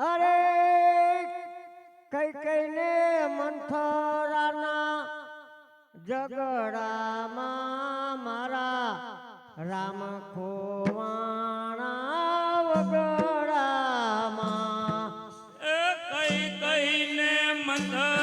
અરે કઈ કઈને મંથરાના જગડામાં મારા રામ ખોવાણા વગડામાં. કઈ કઈને મંથરા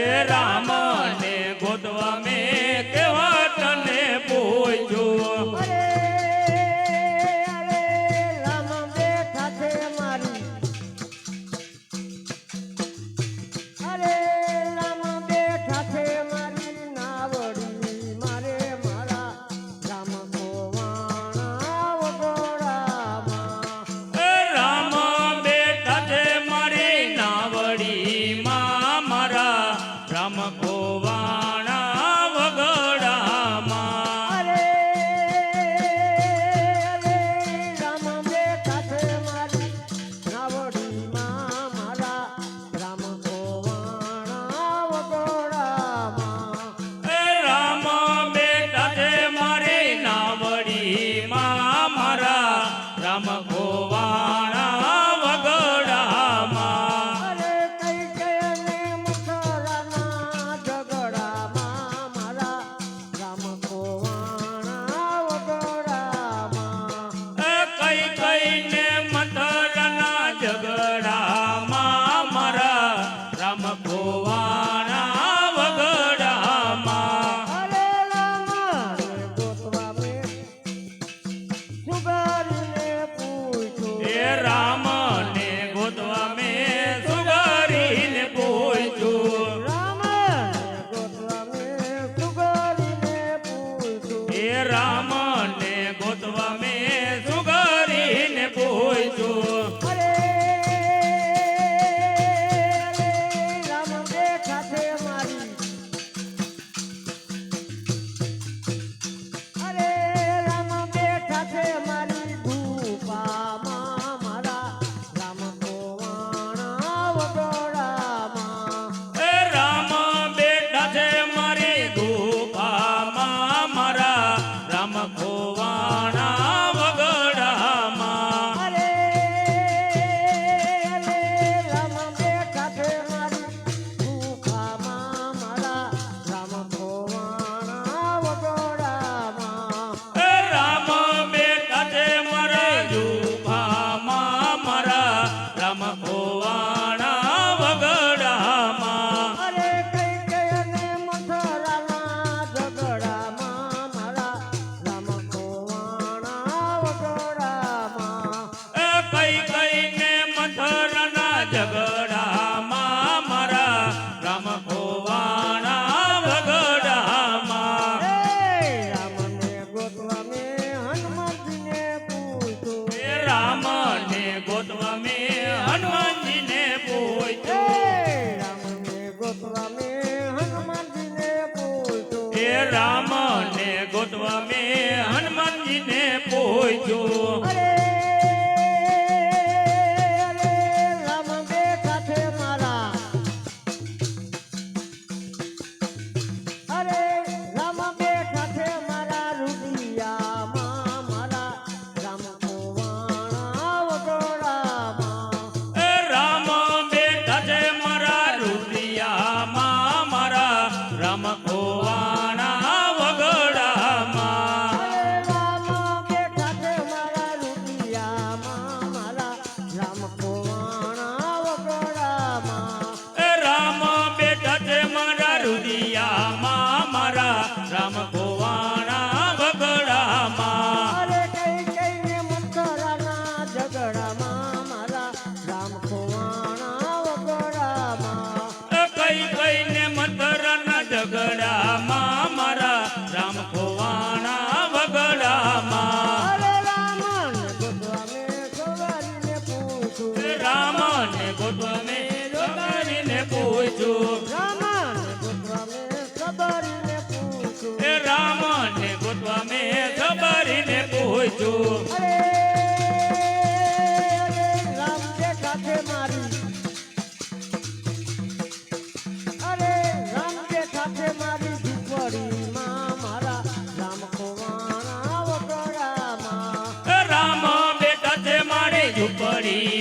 Ram જુબારને પૂછો. એ રામ ગોતવા મેં હનુમાનજીને પહોંચ્યો વગડામાં મારા રામ ને મતરના ઝઘડામાં મારા રામ ખોવાણા પૂછું. રામને ગોતવા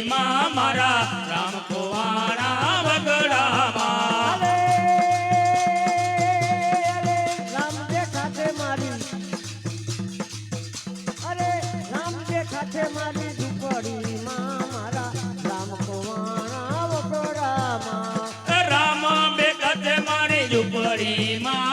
માં મારા રામ કુવાણા વગડામાં. રામ જે ખાતે મારી. અરે રામ જે ખાતે મારી બે ખાતે મારી ઝૂંપડી માં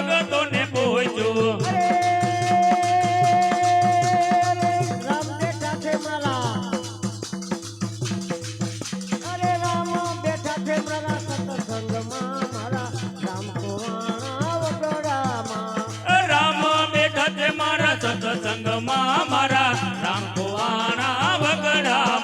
ભગતો પૂછો. બેઠા છે મારા સત્સંગમાં મારા રામ કુવાણા વગડા